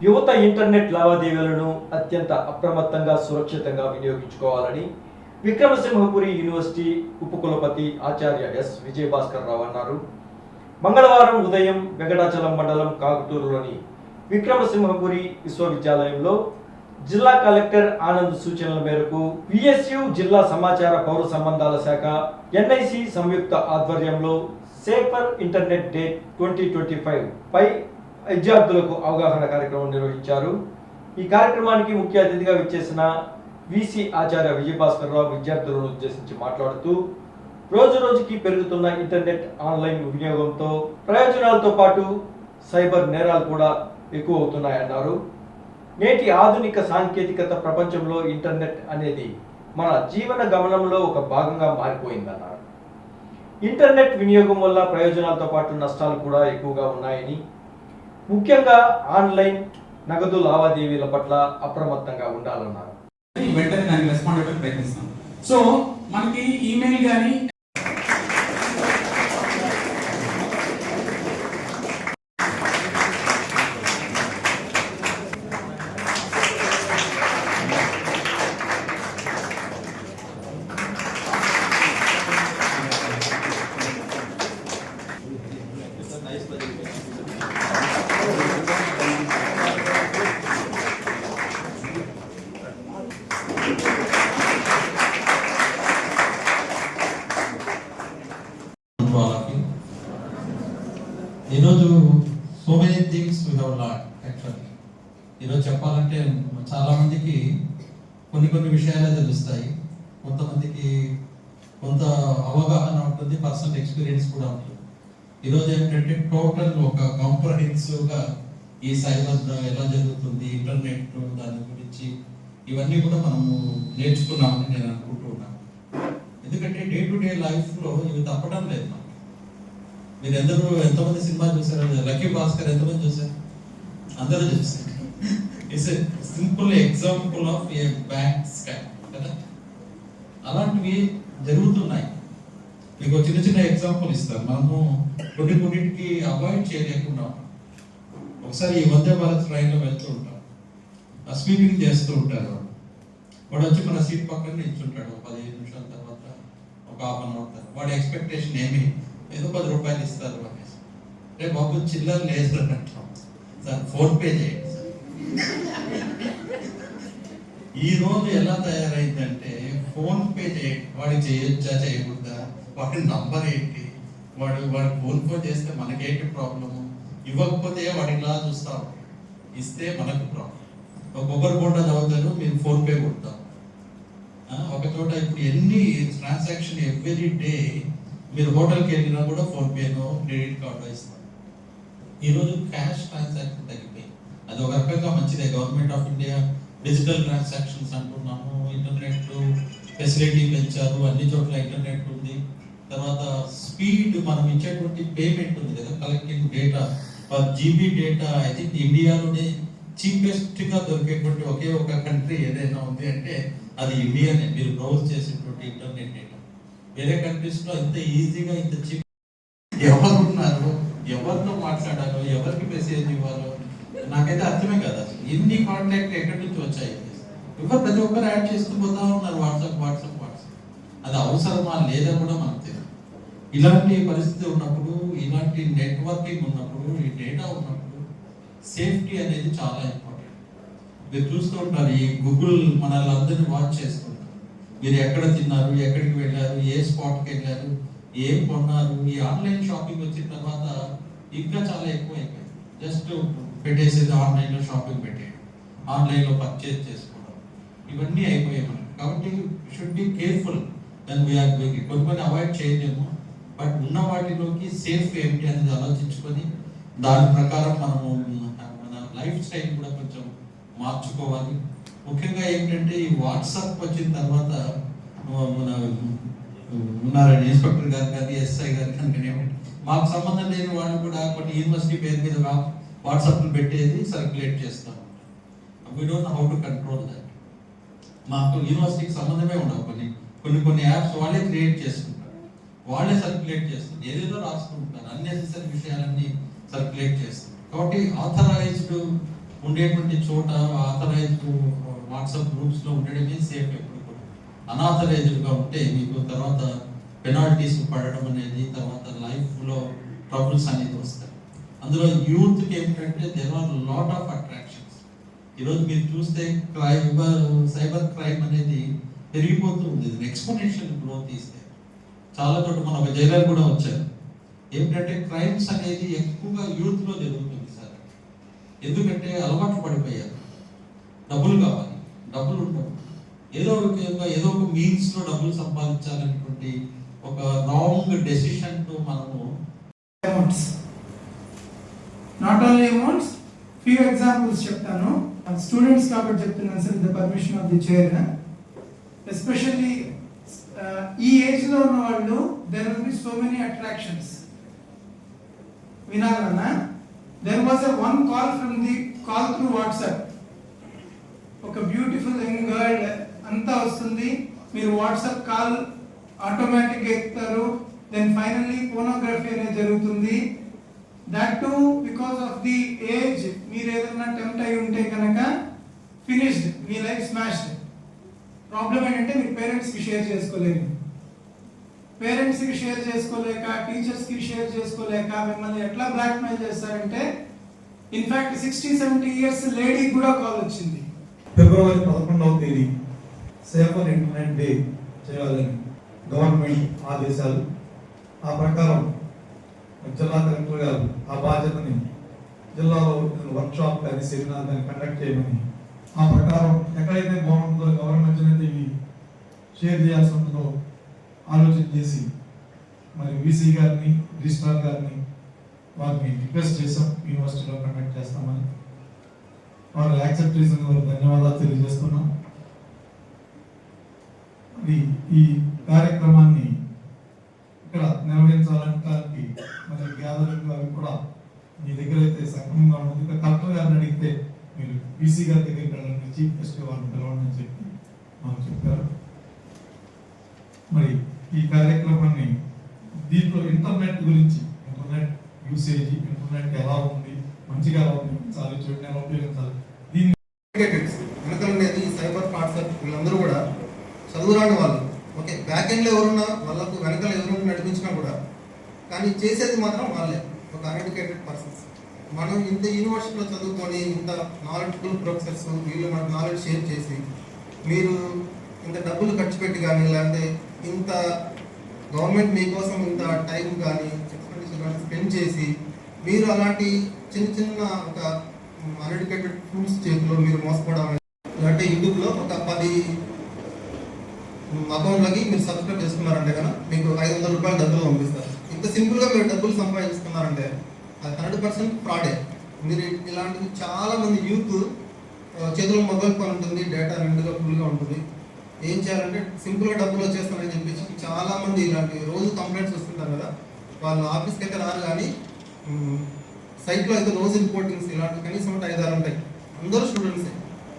యువత ఇంటర్నెట్ లావాదేవీలను అత్యంత అప్రమత్తంగా సురక్షితంగా వినియోగించుకోవాలని విక్రమసింహపురి యూనివర్సిటీ ఉపకులపతి ఆచార్య ఎస్. విజయభాస్కర్ రావు అన్నారు. మంగళవారం ఉదయం వెంకటాచలం మండలం కాకుటూరులోని విక్రమసింహపురి విశ్వవిద్యాలయంలో జిల్లా కలెక్టర్ ఆనంద్ సూచనల మేరకు విఎస్యు జిల్లా సమాచార పౌర సంబంధాల శాఖ ఎన్ఐసి సంయుక్త ఆధ్వర్యంలో safer internet day twenty twenty five పై విద్యార్థులకు అవగాహన కార్యక్రమం నిర్వహించారు. ఈ కార్యక్రమానికి ముఖ్య అతిథిగా విచ్చేసిన విసి ఆచార్య విజయభాస్కర్ రావు విద్యార్థులను ఉద్దేశించి మాట్లాడుతూ రోజు రోజుకి పెరుగుతున్న ఇంటర్నెట్ ఆన్లైన్ వినియోగంతో ప్రయోజనాలతో పాటు సైబర్ నేరాలు కూడా ఎక్కువ అవుతున్నాయన్నారు నేటి ఆధునిక సాంకేతికత ప్రపంచంలో ఇంటర్నెట్ అనేది మన జీవన గమనంలో ఒక భాగంగా మారిపోయిందన్నారు. ఇంటర్నెట్ వినియోగం వల్ల ప్రయోజనాలతో పాటు నష్టాలు కూడా ఎక్కువగా ఉన్నాయని ముఖ్యంగా ఆన్లైన్ నగదు లావాదేవీల పట్ల అప్రమత్తంగా ఉండాలన్నారు. వెంటనే దానికి రెస్పాండ్ అవ్వడానికి ప్రయత్నిస్తాం. సో మనకి ఈమెయిల్ కానీ ఈరోజు చెప్పాలంటే చాలా మందికి కొన్ని కొన్ని విషయాలే తెలుస్తాయి. కొంతమందికి కొంత అవగాహన ఉంటుంది పర్సనల్ ఎక్స్పీరియన్స్ కూడా ఉంటుంది ఈరోజు ఏంటంటే టోటల్ ఒక కాంప్రహెన్సివ్గా ఈ సైబర్ ఎలా జరుగుతుంది ఇంటర్నెట్ దాని గురించి ఇవన్నీ కూడా మనము నేర్చుకున్నామని నేను అనుకుంటున్నాను ఎందుకంటే డే టు డే లైఫ్లో ఇవి తప్పడం లేదు మనకి. మీరు ఎందరూ ఎంతమంది సినిమా చూసారు లక్కీ భాస్కర్ ఎంతమంది చూసారు అందరూ చూసారు it's simple example of a bank scam కదా? అలాంటివి జరుగుతున్నాయి. మీకు చిన్న చిన్న ఎగ్జాంపుల్ ఇస్తాను. మనము కొన్ని కొన్నిటికి అవాయిడ్ చేయలేకుండా ఒకసారి ఈ వందే భారత్ ట్రైన్ వెళ్తూ ఉంటాం. ఆ స్వీపింగ్ చేస్తూ ఉంటారు. వాడు. వచ్చి మన సీట్ పక్కన నిల్చుంటాడు. పదిహేను నిమిషాల తర్వాత ఒక హాఫ్ అన్ అవర్ తర్వాత. వాడి ఎక్స్పెక్టేషన్ ఏమి? ఏదో పది రూపాయలు ఇస్తారు అనేసి. రేపు బాబు చిల్లర లేదు అంటాం. సార్ ఫోన్ పే చేయండి. ఈ రోజు ఎలా తయారైందంటే ఫోన్ పే చేయండి వాడికి చేయొచ్చా చేయకూడదా? వాడి నంబర్ ఏంటి? వాడు వాడు ఫోన్ పే చేస్తే మనకేంటి ప్రాబ్లము? ఇవ్వకపోతే వాడు ఇలా చూస్తాం ఇస్తే మనకు ప్రాబ్లం. ఒక కొబ్బరి చదువుతారు మేము ఫోన్ పే కొడతాం. ఒక చోట ఇప్పుడు ఎన్ని ట్రాన్సాక్షన్ ఎవ్రీ డే మీరు హోటల్కి వెళ్ళినా కూడా ఫోన్పేనో క్రెడిట్ కార్డు ఇస్తాం. ఈరోజు క్యాష్ ట్రాన్సాక్షన్ తగ్గిపోయింది. అది ఒక రకంగా మంచిదే. Government of India digital transactions అంటున్నాము. ఇంటర్నెట్ ఫెసిలిటీ పెంచారు. అన్ని చోట్ల ఇంటర్నెట్ ఉంది. తర్వాత స్పీడ్ మనం ఇచ్చేటువంటి పేమెంట్ ఉంది కదా collecting data per GB data I think ఇండియాలోనే చీపెస్ట్గా దొరికేటువంటి ఒకే ఒక కంట్రీ ఏదైనా ఉంది అంటే అది ఇండియానే మీరు బ్రౌజ్ చేసేటువంటి ఇంటర్నెట్ డేటా వేరే కంట్రీస్లో ఇంత ఈజీగా ఇంత చీప్ ఎవరు ఉన్నారు ఎవరితో మాట్లాడాలో? ఎవరికి మెసేజ్ ఇవ్వాలో? నాకైతే అర్థమే కదా అసలు. ఎన్ని కాంటాక్ట్ ఎక్కడి నుంచి వచ్చాయి? ఎవరు ప్రతి ఒక్కరు యాడ్ చేస్తూ పోతా ఉన్నారు. వాట్సాప్ వాట్సాప్ వాట్సాప్ అది అవసరమా లేదా కూడా మనకు తెలియదు ఇలాంటి పరిస్థితి ఉన్నప్పుడు ఇలాంటి నెట్వర్కింగ్ ఉన్నప్పుడు ఈ డేటా ఉన్నప్పుడు సేఫ్టీ అనేది చాలా ఇంపార్టెంట్ మీరు చూస్తూ ఉంటారు ఈ గూగుల్ మనల్ని అందరినీ వాచ్ చేస్తుంటారు. మీరు ఎక్కడ తిన్నారు ఎక్కడికి వెళ్ళారు ఏ స్పాట్కి వెళ్ళారు ఏం కొన్నారు ఈ ఆన్లైన్ షాపింగ్ వచ్చిన తర్వాత ఇంకా చాలా ఎక్కువ అయిపోయింది. జస్ట్ పెట్టేసేది ఆన్లైన్లో షాపింగ్ పెట్టేయడం. ఆన్లైన్లో పర్చేజ్ చేసుకోవడం. ఇవన్నీ అయిపోయాయి మనకి. కాబట్టి should be careful then we are doing కొన్ని కొన్ని అవాయిడ్ చేయలేము. బట్ ఉన్న వాటిలోకి సేఫ్ ఏమిటి అనేది ఆలోచించుకొని దాని ప్రకారం మనము మన లైఫ్ స్టైల్ కూడా కొంచెం మార్చుకోవాలి. ముఖ్యంగా ఏంటంటే ఈ వాట్సాప్ వచ్చిన తర్వాత మన ఉన్నారండి ఇన్స్పెక్టర్ గారు కానీ ఎస్ఐ గారు కానీ మాకు సంబంధం లేని వాళ్ళు కూడా కొన్ని యూనివర్సిటీ పేరు మీద వాట్సాప్లు పెట్టేది సర్క్యులేట్ చేస్తాం we don't how to control that మాకు యూనివర్సిటీకి సంబంధమే ఉండవు కొన్ని కొన్ని కొన్ని యాప్స్ వాళ్ళే క్రియేట్ చేసుకుంటారు. వాళ్ళే సర్క్యులేట్ చేస్తారు. ఏదేదో రాసుకుంటారు అన్నెసెసరీ విషయాలన్నీ సర్క్యులేట్ చేస్తారు. కాబట్టి ఆథరైజ్డ్ ఉండేటువంటి చోట ఆథరైజ్డ్ వాట్సాప్ గ్రూప్స్లో ఉండడమే సేఫ్ ఎప్పుడు కూడా. అనాథరైజ్డ్గా ఉంటే మీకు తర్వాత పెనాల్టీస్ పడడం అనేది తర్వాత లైఫ్లో ట్రబుల్స్ అనేది వస్తాయి. అందులో యూత్కి ఏంటంటే there are lot of attractions ఈరోజు మీరు చూస్తే క్రైమ్ సైబర్ క్రైమ్ అనేది పెరిగిపోతూ ఉంది ఎక్స్పోనెన్షియల్ గ్రోత్ ఇస్తే చాలా చోట మన ఒక జైలర్ కూడా వచ్చారు ఏమిటంటే క్రైమ్స్ అనేది ఎక్కువగా యూత్లో జరుగుతుంది సార్. ఎందుకంటే అలవాటు పడిపోయారు. డబ్బులు కావాలి. డబ్బులు ఉండవు. ఏదో ఒక ఏదో ఒక మీన్స్లో డబ్బులు సంపాదించాలనేటువంటి ఒక రాంగ్ డెసిషన్తో మనము amounts not only amounts few examples చెప్తాను uh, స్టూడెంట్స్ కాబట్టి చెప్తున్నాను sir the permission of the chair especially ఈ ఏజ్లో ఉన్న వాళ్ళు there will be so many attractions వినాలన్నా there was a one call from the call through WhatsApp ఒక beautiful young girl అంతా వస్తుంది. మీరు వాట్సాప్ కాల్ ఆటోమేటిక్గా ఎక్కుతారు దెన్ ఫైనల్లీ పోనోగ్రఫీ అనేది జరుగుతుంది. That too because of the age మీరు ఏదైనా టెంప్ట్ అయి ఉంటే కనుక ఫినిష్డ్ మీ లైఫ్ స్మాష్డ్ ప్రాబ్లం ఏంటంటే మీ పేరెంట్స్కి షేర్ చేసుకోలేరు. పేరెంట్స్కి షేర్ చేసుకోలేక టీచర్స్కి షేర్ చేసుకోలేక మిమ్మల్ని ఎట్లా బ్లాక్మెయిల్ చేస్తారంటే in fact sixty seventy years lady కూడా కాల్ వచ్చింది. ఫిబ్రవరి పదకొండవ తేదీ సేఫర్ ఇంటర్నెట్ డే చేయాలని గవర్నమెంట్ ఆదేశాలు. ఆ ప్రకారం జిల్లా కలెక్టర్ గారు ఆ బాధ్యతని జిల్లాలో వర్క్ షాప్ కానీ సెమినార్ కానీ కండక్ట్ చేయమని ఆ ప్రకారం ఎక్కడైతే బాగుంటుందో గవర్నమెంట్ అనేది ఇవి షేర్ చేయాల్సి ఉంటుందో ఆలోచన చేసి మరి వీసీ గారిని రిజిస్ట్రార్ గారిని వారిని రిక్వెస్ట్ చేసాం యూనివర్సిటీలో కండక్ట్ చేస్తామని వారు యాక్సెప్ట్ చేసినందుకు ధన్యవాదాలు తెలియజేస్తున్నాం. మరి ఈ కార్యక్రమాన్ని మరి గ్యాదరింగ్ అవి కూడా మీ దగ్గర అయితే సక్రమంగా ఉంది ఇంకా కలెక్టర్ గారిని అడిగితే మీరు బీసీ గారి దగ్గరికి వెళ్ళండి చీఫ్ గెస్ట్ వారిని పిలవండి అని చెప్పి మాకు చెప్పారు. మరి ఈ కార్యక్రమాన్ని దీంట్లో ఇంటర్నెట్ గురించి ఇంటర్నెట్ యూసేజ్ ఇంటర్నెట్ ఎలా ఉంది మంచిగా ఎలా ఉపయోగించాలి చూడండి ఎలా ఉపయోగించాలి దీన్ని ఎడ్యుకేటెడ్స్ ఈ సైబర్ పార్ట్సర్ వీళ్ళందరూ కూడా చదువురాని వాళ్ళు ఓకే బ్యాక్ ఎండ్లో ఎవరున్నా వాళ్ళకు వెనకాల ఎవరు నడిపించినా కూడా కానీ చేసేది మాత్రం వాళ్ళే. ఒక అన్ఎడ్యుకేటెడ్ పర్సన్స్ మనం ఇంత యూనివర్సిటీలో చదువుకొని ఇంత నాలెడ్జ్ఫుల్ ప్రొఫెసర్స్ వీళ్ళు మనకు నాలెడ్జ్ షేర్ చేసి మీరు ఇంత డబ్బులు ఖర్చు పెట్టి కానీ లేదంటే ఇంత గవర్నమెంట్ మీకోసం ఇంత టైం కానీ ఎక్స్పెండిచర్ కానీ స్పెండ్ చేసి మీరు అలాంటి చిన్న చిన్న ఒక అన్ఎడ్యుకేటెడ్ ఫుడ్స్ చేతిలో మీరు మోసపోవడం అంటే యూట్యూబ్లో ఒక పది అకౌంట్లకి మీరు సబ్స్క్రైబ్ చేసుకున్నారంటే కనుక మీకు ఐదు వందల రూపాయలు డబ్బులు పంపిస్తారు. ఇంత సింపుల్గా మీరు డబ్బులు సంపాదించుకున్నారంటే అది హండ్రెడ్ పర్సెంట్ ఫ్రాడే. మీరు ఇలాంటివి చాలా మంది యూత్ చేతిలో మొబైల్ ఫోన్ ఉంటుంది డేటా నిండుగా ఫుల్గా ఉంటుంది. ఏం చేయాలంటే సింపుల్గా డబ్బులు వచ్చేస్తానని చెప్పేసి చాలా మంది ఇలాంటి రోజు కంప్లైంట్స్ వస్తుంటారు కదా వాళ్ళు ఆఫీస్కి అయితే రారు కానీ సైట్లో అయితే రోజు రిపోర్టింగ్స్ ఇలాంటివి కనీసం ఒక ఐదారు ఉంటాయి. అందరూ స్టూడెంట్సే.